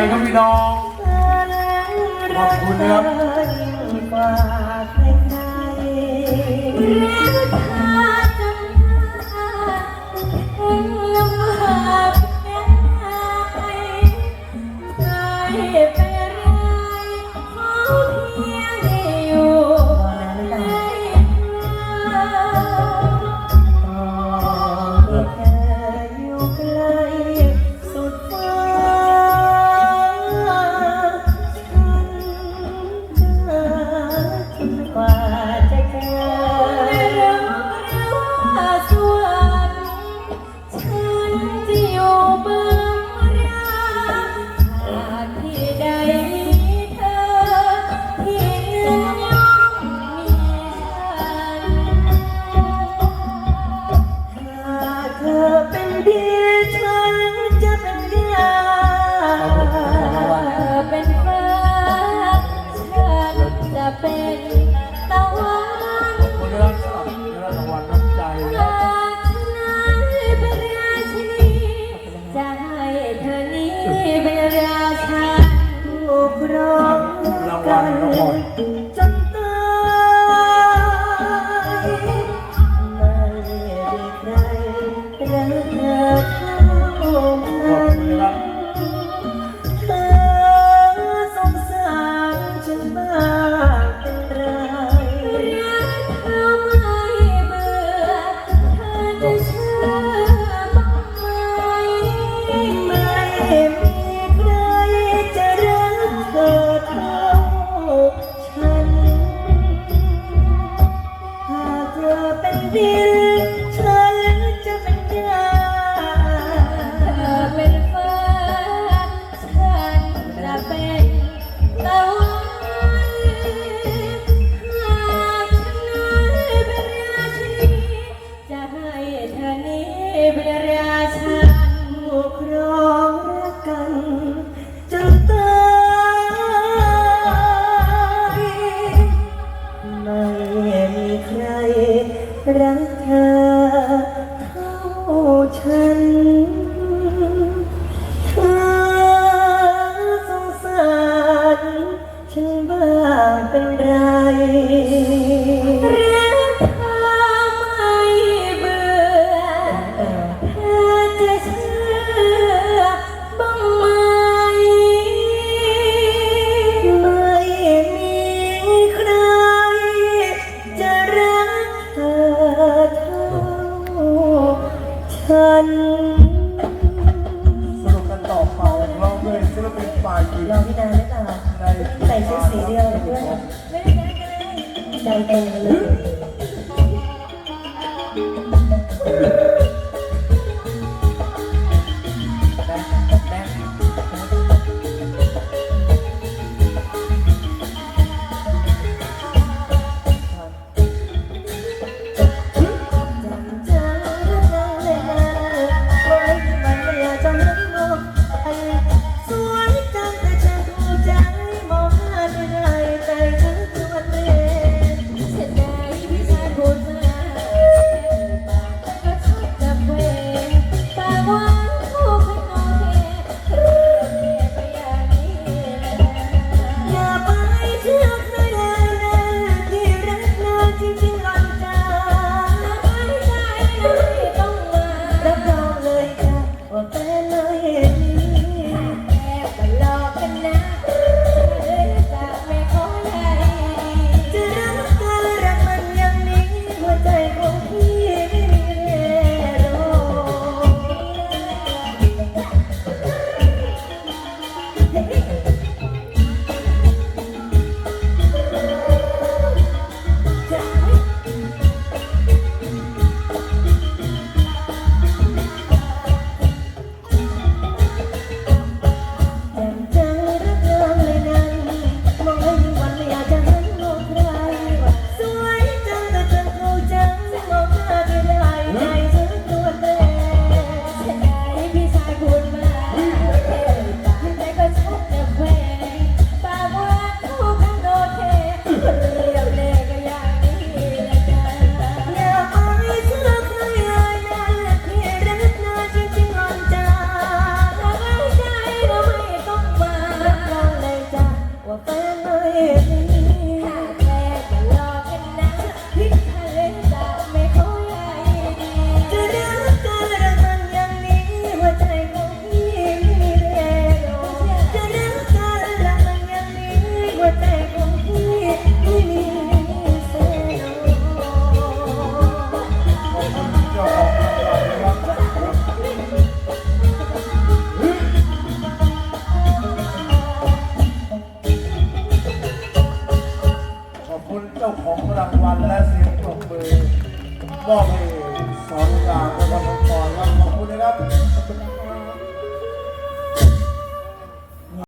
ครับพี่น้อง ขอบคุณครับ ร้องกัลรางวัล ดินเธอจะเป็นยาเธอเป็นฟ้ฉันจะเป็น รักเธอเท่าฉันเธอสงสารฉันบ้างเป็นไร ใจเต็มเลย ณเจ้าของรางวัลและเสียงปรบมือมอบให้สอนกลางและวันพรและขอบคุณนะครับ